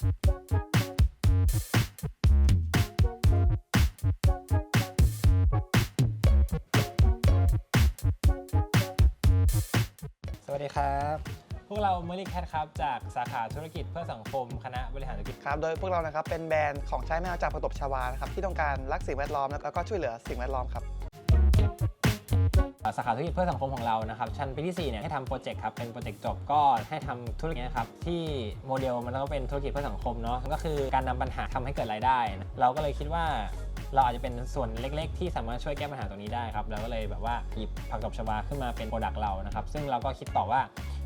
สวัสดีครับ พวกเราเมลิแคทครับ จากสาขาธุรกิจเพื่อสังคม คณะบริหารธุรกิจ ครับ โดยพวกเรานะครับเป็นแบรนด์ของใช้แมวจากประตบชวานะครับที่ต้องการรักสิ่งแวดล้อมแล้วก็ช่วยเหลือสิ่งแวดล้อมครับ สาขาธุรกิจเพื่อสังคมของเรานะครับชั้นปีที่4เนี่ยให้ทำโปรเจกต์ครับเป็นโปรเจกต์จบก็ให้ทำธุรกิจนะครับที่โมเดลมันต้องเป็นธุรกิจเพื่อสังคมเนาะก็คือการนำปัญหาทำให้เกิดรายได้นะเราก็เลยคิดว่าเราอาจจะเป็นส่วนเล็กๆ ที่สามารถช่วยแก้ปัญหาตรงนี้ได้ครับเราก็เลยแบบว่าหยิบผักตบชวาขึ้นมาเป็นโปรดักต์เรานะครับซึ่งเราก็คิดต่อว่า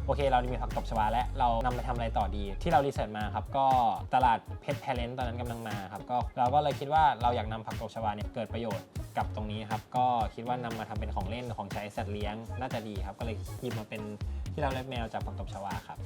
โอเค เรามีผักตบชวาและเรานำไปทำอะไรต่อดี ที่เรารีเสิร์ชมาครับ ก็ตลาดเพชรแพลนตอนนั้นกำลังมาครับก็เราก็เลยคิดว่าเราอยากนำผักตบชวาเนี่ยเกิดประโยชน์ กับตรงนี้ครับก็คิดว่านำมาทำเป็นของเล่นของใช้สัตว์เลี้ยงน่าจะดีครับก็เลยหยิบมาเป็นที่เราเล็บแมวจากผักตบชวาครับ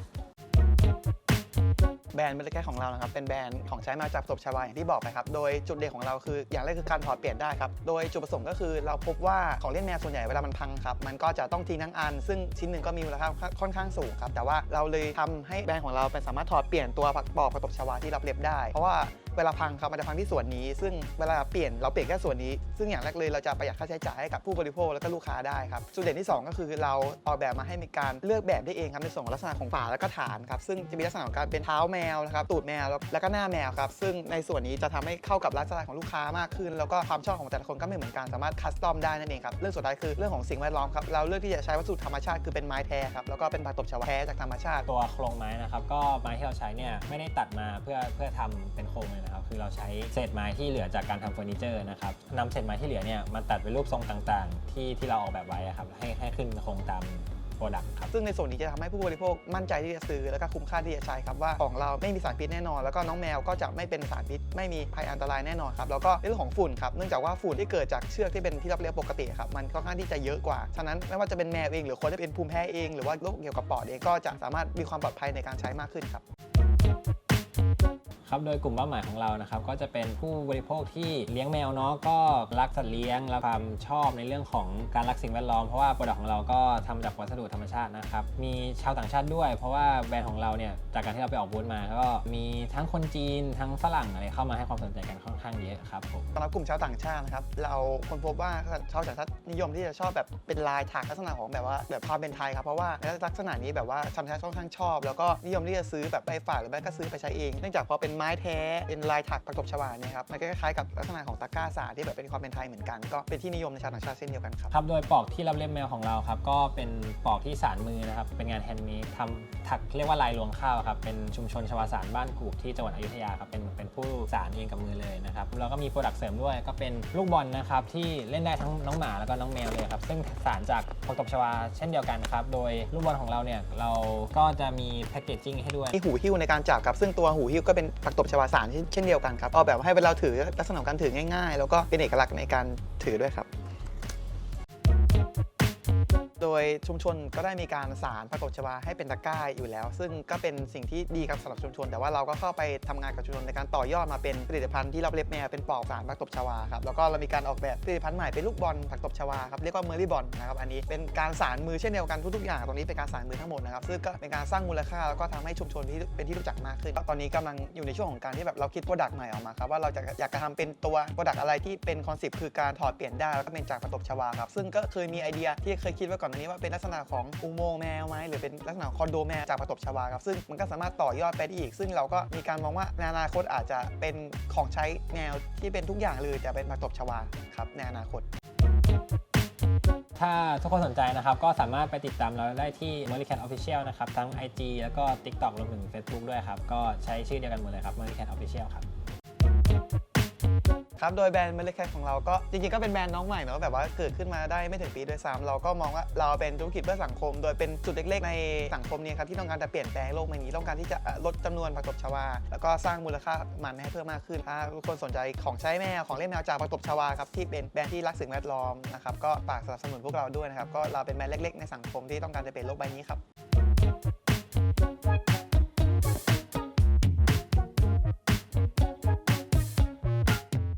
แบรนด์เมลิแคทของเรานะครับเป็นแบรนด์ของใช้มาจากตบชวาอย่างที่บอกไปครับโดยจุดเด่นของเราคืออย่างแรกคือการถอดเปลี่ยนได้ครับโดยจุดประสงค์ก็คือเราพบว่าของเล่นแมวส่วนใหญ่เวลามันพังครับมันก็จะต้องทิ้งทั้งอัน ซึ่งชิ้นหนึ่งก็มีมูลค่าค่อนข้างสูงครับแต่ว่าเราเลยทำให้แบรนด์ของเราเป็นสามารถถอดเปลี่ยนตัวผักปอกประตบชวาที่รับเล็บได้ เพราะว่า เวลาพังครับมันจะพังที่ส่วนนี้ ซึ่งเวลาเปลี่ยนเราเปลี่ยนแค่ส่วนนี้ ซึ่งอย่างแรกเลยเราจะประหยัดค่าใช้จ่ายให้กับผู้บริโภคแล้วก็ลูกค้าได้ครับจุดเด่นที่ 2 ก็คือเราออกแบบมาให้มีการเลือกแบบได้เองครับในส่วนของลักษณะของฝาและก็ฐานครับซึ่งจะมีลักษณะของการเป็นเท้าแมวนะครับตูดแมวแล้วก็หน้าแมวครับซึ่งในส่วนนี้จะทำให้เข้ากับลฟ์สไตล์ของลูกค้ามากขึ้น แล้วก็ความชอบของแต่ละคนก็ไม่เหมือนกันสามารถคัสตอมได้นั่นเองครับเรื่องสุดท้ายคือเรื่องของสิ่งแวดล้อมครับเราเลือกที่จะใช้วัสดุธรรมชาติคือเป็นไม้แท้ครับแล้วก็เป็นผักตบชวาแท้จากธรรมชาติตัวโครงไม้นะครับก็ไม้ที่เราใช้เนี่ยไม่ได้ตัดมาเพื่อเพื่อทำเป็นโครงเลยนะครับคือเราใช้เศษไม้ที่เหลือจากการทำเฟอร์นิเจอร์นะครับนำเศษไม้ที่เหลือเนี่ยมาตัดเป็นรูปทรงต่างๆ ที่ที่เราออกแบบไว้อะครับให้ให้ขึ้นคงตามโปรดักต์ครับซึ่งในส่วนนี้จะทำให้ผู้บริโภคมั่นใจที่จะซื้อ แล้วก็คุ้มค่าที่จะใช้ครับว่าของเราไม่มีสารพิษแน่นอน แล้วก็น้องแมวก็จะไม่เป็นสารพิษ ไม่มีภัยอันตรายแน่นอนครับแล้วก็เรื่องของฝุ่นครับเนื่องจากว่าฝุ่นที่เกิดจากเชือกที่เป็นที่รับเลี้ยงปกติครับมันค่อนข้างที่จะเยอะกว่าฉะนั้นไม่ว่าจะเป็นแมวเองหรือคนที่เป็นภูมิแพ้เองหรือว่าโรคเกี่ยวกับปอดเองก็จะสามารถมีความปลอดภัยในการใช้มากขึ้นครับ ครับโดยกลุ่มเป้าหมายของเรานะครับก็จะเป็นผู้บริโภคที่เลี้ยงแมวเนาะก็รักสัตว์เลี้ยงและความชอบในเรื่องของการรักสิ่งแวดล้อมเพราะว่าโปรดักต์ของเราก็ทำจากวัสดุธรรมชาตินะครับมีชาวต่างชาติด้วย เพราะว่าแบรนด์ของเราเนี่ยจากการที่เราไปออกบูธมา ก็มีทั้งคนจีนทั้งฝรั่งอะไรเข้ามาให้ความสนใจกันค่อนข้างเยอะครับผมสำหรับกลุ่มชาวต่างชาตินะครับเราคนพบว่าชาวต่างชาตินิยมที่จะชอบแบบเป็นลายถักลักษณะของแบบว่าแบบความเป็นไทยครับเพราะว่าลักษณะนี้แบบว่าชาวต่างชาติค่อนข้างชอบ แล้วก็นิยมที่จะซื้อแบบไปฝากหรือไม่ก็ซื้อไปใช้เองเนื่องจากพอเป็นไม้แท้เป็นลายถักประกบชวาเนี่ยครับมันก็คล้ายๆกับลักษณะของตะกร้าสารที่แบบเป็นความเป็นไทยเหมือนกัน ก็เป็นที่นิยมในชาวต่างชาติเช่นเดียวกันครับครับโดยปอกที่รับเล่มแมวของเราครับก็เป็นปอกที่สารมือนะครับเป็นงานแฮนด์เมดทำถักเรียกว่าลายรวงข้าวครับเป็นชุมชนชวาสารบ้านกูบที่จังหวัดอยุธยาครับเป็นเป็นผู้สารเองกับมือเลยนะครับแล้วก็มีโปรดักต์เสริมด้วยก็เป็นลูกบอลนะครับที่เล่นได้ทั้งน้องหมาแล้วก็น้องแมวเลยครับซึ่งสารจากผักตบชวาเช่นเดียวกันครับโดยลูกบอลของเราเนี่ยเราก็จะมีแพคเกจจิ้งให้ด้วยมีหูหิ้วในการจับครับซึ่งตัวหูหิ้วก็เป็นผักตบชวาสารเช่นเดียวกันครับออกแบบให้เวลาถือลักษณะของการถือง่าย ๆ แล้วก็เป็นเอกลักษณ์ในการถือด้วยครับ โดยชุมชนก็ได้มีการสารผักตบชวาให้เป็นตะกร้าอยู่แล้ว ซึ่งก็เป็นสิ่งที่ดีครับสำหรับชุมชน แต่ว่าเราก็เข้าไปทำงานกับชุมชนในการต่อยอดมาเป็นผลิตภัณฑ์ที่เรับเล็บแมวเป็นปลอกสารผักตบชวาครับแล้วก็เรามีการออกแบบผลิตภัณฑ์ใหม่เป็นลูกบอลผักตบชวาครับเรียกว่าเมอร์รี่บอลนะครับอันนี้เป็นการสารมือเช่นเดียวกันทุกๆอย่างตรงนี้เป็นการสารมือทั้งหมดนะครับซึ่งก็เป็นการสร้างมูลค่าแล้วก็ทำให้ชุมชนที่เป็นที่รู้จักมากขึ้น ตอนนี้กำลังอยู่ในช่วงของการที่แบบเราคิดโปรดักต์ใหม่ออกมาครับว่าเราจะอยากจะทำเป็นตัวโปรดักต์อะไรที่เป็นคอนเซปต์คือการถอดเปลี่ยนได้แล้วก็เป็นจากผักตบชวาครับซึ่งก็เคยมีไอเดียที่เคยคิดไว้ก่อนหน้านี้ว่าเป็นลักษณะของอุโมงค์แมวไหมหรือเป็นลักษณะคอนโดแมวจากผักตบชวาครับซึ่งมันก็สามารถต่อยอดไปได้อีก ซึ่งเราก็มีการมองว่าในอนาคตอาจจะเป็นของใช้แมวที่เป็นทุกอย่างเลยแต่เป็นผักตบชวาครับในอนาคตถ้าทุกคนสนใจนะครับ ก็สามารถไปติดตามเราได้ที่ m e r r y Cat Official นะครับ ทั้ง IG แล้วก็ TikTok รวมถึง Facebook ด้วยครับ ก็ใช้ชื่อเดียวกันหมดเลยครับ m e r r y Cat Official ครับ ครับ โดยแบรนด์เมล็ดแคทของเราก็จริงๆ ก็เป็นแบรนด์น้องใหม่เนอะแบบว่าเกิดขึ้นมาได้ไม่ถึงปีด้วยซ้ำเราก็มองว่าเราเป็นธุรกิจเพื่อสังคม โดยเป็นจุดเล็กๆ ในสังคมนี้ครับที่ต้องการจะเปลี่ยนแปลงโลกใบนี้ ต้องการที่จะลดจำนวนผักตบชวา แล้วก็สร้างมูลค่ามันให้เพิ่มมากขึ้นถ้าทุกคนสนใจของใช้แมวของเล่นแมวจากผักตบชวาครับที่เป็นแบรนด์ที่รักสิ่งแวดล้อมนะครับก็ฝากสนับสนุนพวกเราด้วยนะครับก็เราเป็นแบรนด์เล็ก ๆ ในสังคมที่ต้องการจะเปลี่ยนโลกใบนี้ครับ